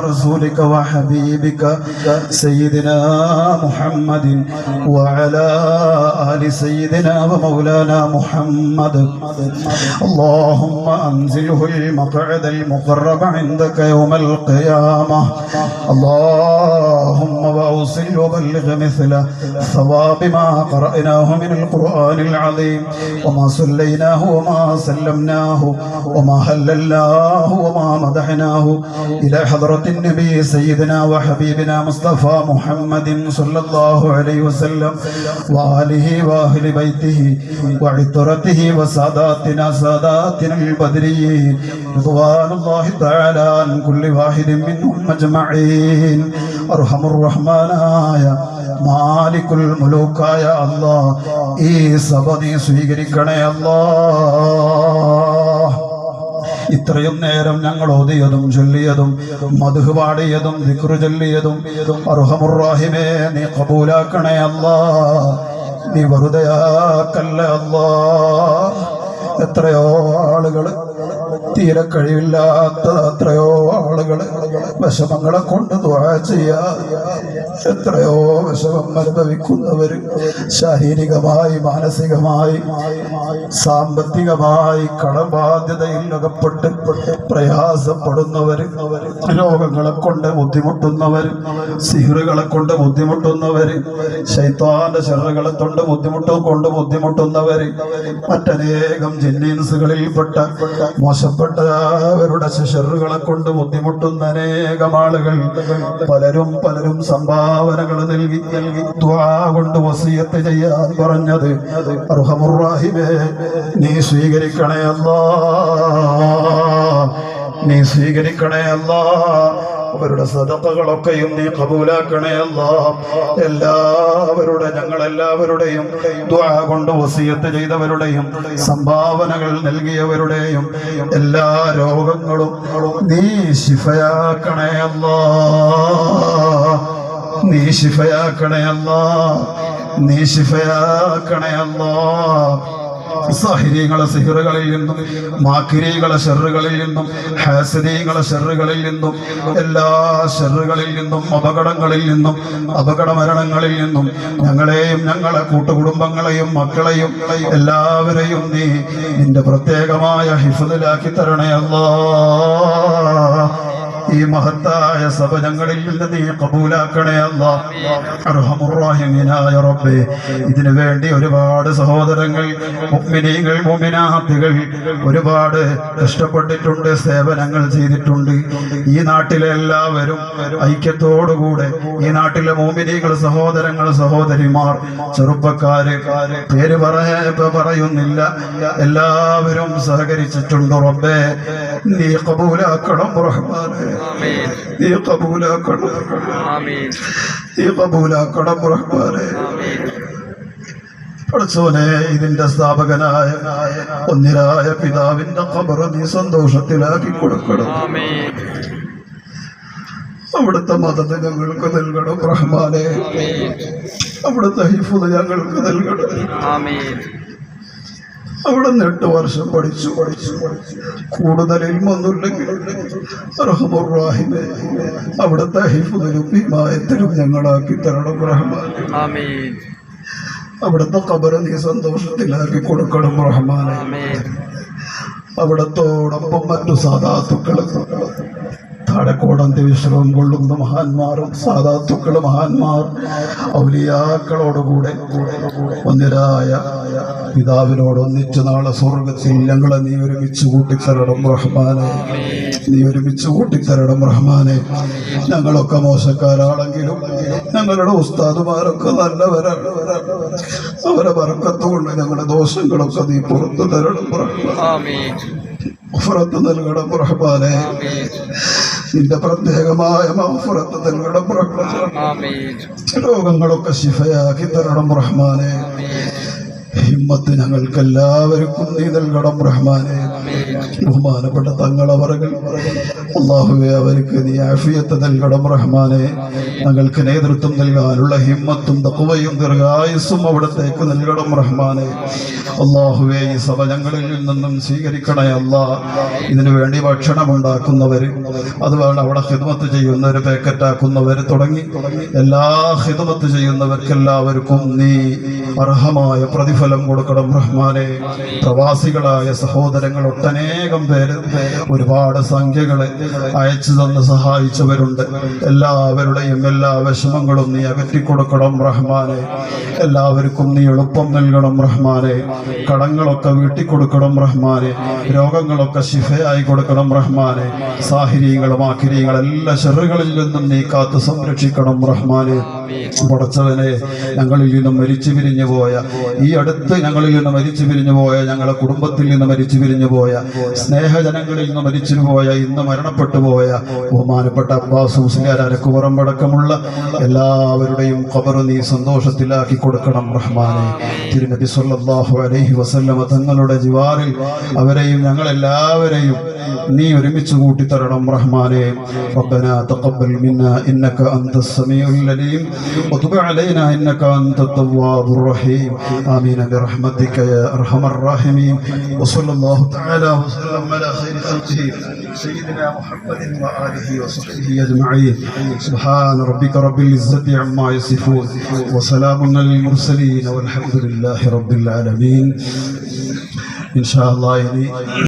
رسولك وحبيبك سيدنا محمد وعلى آل سيدنا ومولانا محمد اللهم أنزله المقعد المقرب عندك يوم القيامة اللهم وأوصل وبلغ مثل ثواب ما قرأناه من القرآن العظيم وما صليناه وما سلمناه وما هللناه وما مدحناه إلى حضرة النبي سيدنا وحبيبنا مصطفى محمد صلى الله عليه وسلم وآله وأهل بيته وعطرته وساداتنا ساداتنا البدريين رضوان الله تعالى عن كل واحد منهم أجمعين أرحم الرحمن മാലിക്കുൽ മുലൂക്കായ അല്ലാ ഈ സഭ നീ സ്വീകരിക്കണേ അല്ലാ ഇത്രയും നേരം ഞങ്ങൾ ഓതിയതും ചൊല്ലിയതും മധു പാടിയതും ദിക്റു ചൊല്ലിയതും അർഹമുറാഹിമേ നീ കബൂലാക്കണേ അല്ലാ നീ വെറുതെയാക്കല്ല അല്ലാ. എത്രയോ ആളുകൾ തീരെ കഴിവില്ലാത്ത എത്രയോ ആളുകൾ വിഷമങ്ങളെ കൊണ്ട് എത്രയോ വിഷമം അനുഭവിക്കുന്നവര് ശാരീരികമായി മാനസികമായി സാമ്പത്തികമായി കടബാധ്യതയിൽ അകപ്പെട്ട് പ്രയാസപ്പെടുന്നവര് രോഗങ്ങളെ കൊണ്ട് ബുദ്ധിമുട്ടുന്നവര് സിഹറുകളെ കൊണ്ട് ബുദ്ധിമുട്ടുന്നവര് ശൈത്വാന്റെ ചെറുകളെ കൊണ്ട് ബുദ്ധിമുട്ടും കൊണ്ട് ബുദ്ധിമുട്ടുന്നവര് മറ്റനേകം ജിന്നീൻസുകളിൽപ്പെട്ട മോശപ്പെട്ടവരുടെ ശിശറുകളെ കൊണ്ട് ബുദ്ധിമുട്ടുന്ന അനേകം ആളുകൾ പലരും പലരും സംഭാവനകൾ നൽകി നൽകി. കൊണ്ട് വസീയത്ത് ചെയ്യാൻ പറഞ്ഞത് അർഹമുറാഹിബേ നീ സ്വീകരിക്കണേ അല്ലാ നീ സ്വീകരിക്കണേ അല്ല. അവരുടെ സദപ്പകളൊക്കെയും നീ കബൂലാക്കണേ അല്ല. എല്ലാവരുടെ ഞങ്ങളെല്ലാവരുടെയും ദ്വാ കൊണ്ട് വസീയത്ത് ചെയ്തവരുടെയും സംഭാവനകൾ നൽകിയവരുടെയും എല്ലാ രോഗങ്ങളും നീ ശിഫയാക്കണേ അല്ല. നീ ശിഫയാക്കണേ അല്ല. നീ ശിഫയാക്കണേ അല്ലാ. സാഹിര്യങ്ങളെ സിഹറുകളിൽ നിന്നും മാക്കിരികളെ ഷെറുകളിൽ നിന്നും ഹാസരീകളെ ഷെറുകളിൽ നിന്നും എല്ലാ ഷെറുകളിൽ നിന്നും അപകടങ്ങളിൽ നിന്നും അപകട മരണങ്ങളിൽ നിന്നും ഞങ്ങളെയും ഞങ്ങളെ കൂട്ടുകുടുംബങ്ങളെയും മക്കളെയും എല്ലാവരെയും നീ നിന്റെ പ്രത്യേകമായ ഹിഫുദിലാക്കി തരണേ അല്ലാ ഈ മഹത്തായ സഭ ഞങ്ങളിൽ നിന്ന് നീ കബൂലാക്കണേ അല്ലാ. അർഹമുറാഹിമീനായ റബ്ബേ. ഇതിനു വേണ്ടി ഒരുപാട് സഹോദരങ്ങൾ മുഅ്മിനീങ്ങൾ മുഅ്മിനാത്തുകൾ ഒരുപാട് കഷ്ടപ്പെട്ടിട്ടുണ്ട് സേവനങ്ങൾ ചെയ്തിട്ടുണ്ട്. ഈ നാട്ടിലെ എല്ലാവരും ഐക്യത്തോടുകൂടെ ഈ നാട്ടിലെ മോമിനികൾ സഹോദരങ്ങൾ സഹോദരിമാർ ചെറുപ്പക്കാര് പേര് പറയ പറയുന്നില്ല. എല്ലാവരും സഹകരിച്ചിട്ടുണ്ട് റബ്ബേ. നീ കബൂലാക്കണം റഹ്മാനെ. നീ കബൂലാക്കണം നീ കബൂലാക്കണം റഹ്മാനെ. പഠിച്ചോനെ ഇതിന്റെ സ്ഥാപകനായ ഒന്നിരായ പിതാവിന്റെ ഖബർ നീ സന്തോഷത്തിലാക്കി കൊടുക്കണം. അവിടുത്തെ മതത് ഞങ്ങൾക്ക് നൽകണം റഹ്മാനെ. അവിടുത്തെ ഹിഫുദ് ഞങ്ങൾക്ക് നൽകണം. അവിടെ നിന്ന് എട്ട് വർഷം പഠിച്ചു. പഠിച്ചു പഠിച്ചു കൂടുതൽ ഇൽമൊന്നുമില്ലെങ്കിൽ റഹ്മുറാഹിമെ അവിടുത്തെ ഹിഫുദിലും ഹിമായത്തിലും ഞങ്ങളാക്കി തരണം റഹ്മാനെ. അവിടുത്തെ കബര നീ സന്തോഷത്തിലാക്കി കൊടുക്കണം റഹ്മാനെ. അവിടത്തോടൊപ്പം മറ്റു സാധാത്തുക്കളും താഴെക്കോടന്തി വിശ്രമം കൊള്ളുന്ന മഹാന്മാരും സാധാത്തുക്കൾ മഹാന്മാർ. ഔലിയാക്കളോടുകൂടെ ഒന്നിരായ പിതാവിനോട് ഒന്നിച്ചു നാളെ സ്വർഗത്തിൽ ഞങ്ങളെ നീ ഒരുമിച്ച് കൂട്ടിത്തരണം റഹ്മാനെ. നീ ഒരുമിച്ച് കൂട്ടിത്തരണം റഹ്മാനെ. ഞങ്ങളൊക്കെ മോശക്കാരാണെങ്കിലും ഞങ്ങളുടെ ഉസ്താദുമാരൊക്കെ നല്ലവരാണ്. അവരെ വറക്കത്തുകൊണ്ട് ഞങ്ങളുടെ ദോഷങ്ങളൊക്കെ നീ പുറത്തു തരണം റഹ്മാനെ. മഹഫറത്ത് നൽകണം റഹ്മാനെ. നിന്റെ പ്രത്യേകമായ മഹഫുറത്ത് നൽകണം ലോകങ്ങളൊക്കെ ശിഫയാക്കി തരണം റഹ്മാനെ. ഹിമ്മത്ത് ഞങ്ങൾക്ക് എല്ലാവർക്കും നീ നൽകണം റഹ്മാനെ. ബഹുമാനപ്പെട്ട തങ്ങളവറകൾ അള്ളാഹുവെ അവർക്ക് നീ ആഫിയത്ത് നൽകണം റഹ്മാനെ. ഞങ്ങൾക്ക് നേതൃത്വം നൽകാനുള്ള ഹിമ്മത്തും തക്കുവയും ദീർഘായുസും അവിടത്തേക്ക് നൽകണം റഹ്മാനെ. അള്ളാഹുവെ ഈ സഭ ഞങ്ങളിൽ നിന്നും സ്വീകരിക്കണേ അല്ല. ഇതിനു വേണ്ടി ഭക്ഷണം ഉണ്ടാക്കുന്നവർ അതുപോലെ അവിടെ ഹിദ്മത്ത് ചെയ്യുന്നവർ പാക്കറ്റാക്കുന്നവർ തുടങ്ങി. എല്ലാ ഹിദ്മത്ത് ചെയ്യുന്നവർക്കെല്ലാവർക്കും നീ അർഹമായ പ്രതിഫലം കൊടുക്കണം റഹ്മാനെ. പ്രവാസികളായ സഹോദരങ്ങൾ ഒട്ടനേകം പേര് ഒരുപാട് സംഖ്യകളെ അയച്ചു തന്ന് സഹായിച്ചവരുണ്ട്. എല്ലാവരുടെയും എല്ലാ വിഷമങ്ങളും നീ അകറ്റിക്കൊടുക്കണം റഹ്മാനെ. എല്ലാവർക്കും നീ എളുപ്പം നൽകണം റഹ്മാനെ. കടങ്ങളൊക്കെ വീട്ടിക്കൊടുക്കണം റഹ്മാനെ. രോഗങ്ങളൊക്കെ ശിഫയായി കൊടുക്കണം റഹ്മാനെ. സാഹിര്യങ്ങളും ആഹിര്യങ്ങളും എല്ലാ ചെറുകളിൽ നിന്നും നീ കാത്തു സംരക്ഷിക്കണം റഹ്മാനെ. പടച്ചവനെ ഞങ്ങളിൽ നിന്നും മരിച്ചു പിരിഞ്ഞു പോയ ഈ അടുത്ത് ഞങ്ങളിൽ നിന്ന് മരിച്ചു പിരിഞ്ഞു പോയ ഞങ്ങളെ കുടുംബത്തിൽ നിന്ന് മരിച്ചു പിരിഞ്ഞു പോയ സ്നേഹജനങ്ങളിൽ നിന്ന് മരിച്ചു പോയ ഇന്ന് മരണപ്പെട്ടു പോയ ബഹുമാനപ്പെട്ട അബ്ബാസ് മുസ്ലിയാരക്കുപുറമടക്കമുള്ള എല്ലാവരുടെയും ഖബർ നീ സന്തോഷത്തിലാക്കി കൊടുക്കണം റഹ്മാനെ. തിരുനബി സല്ലാഹു അലൈഹി വസല്ലമ തങ്ങളുടെ ജിവാറിൽ അവരെയും ഞങ്ങളെല്ലാവരെയും നീ ഒരുമിച്ച് കൂട്ടിത്തരണം റഹ്മാനെ ربنا تقبل منا انك انت السميع العليم وتب علينا انك انت التواب الرحيم امين برحمتك يا ارحم الراحمين وصلى الله تعالى وسلم على خير خلقه سيدنا محمد واله وصحبه اجمعين سبحان ربك رب العزه عما يصفون وسلام على المرسلين والحمد لله رب العالمين ان شاء الله يعني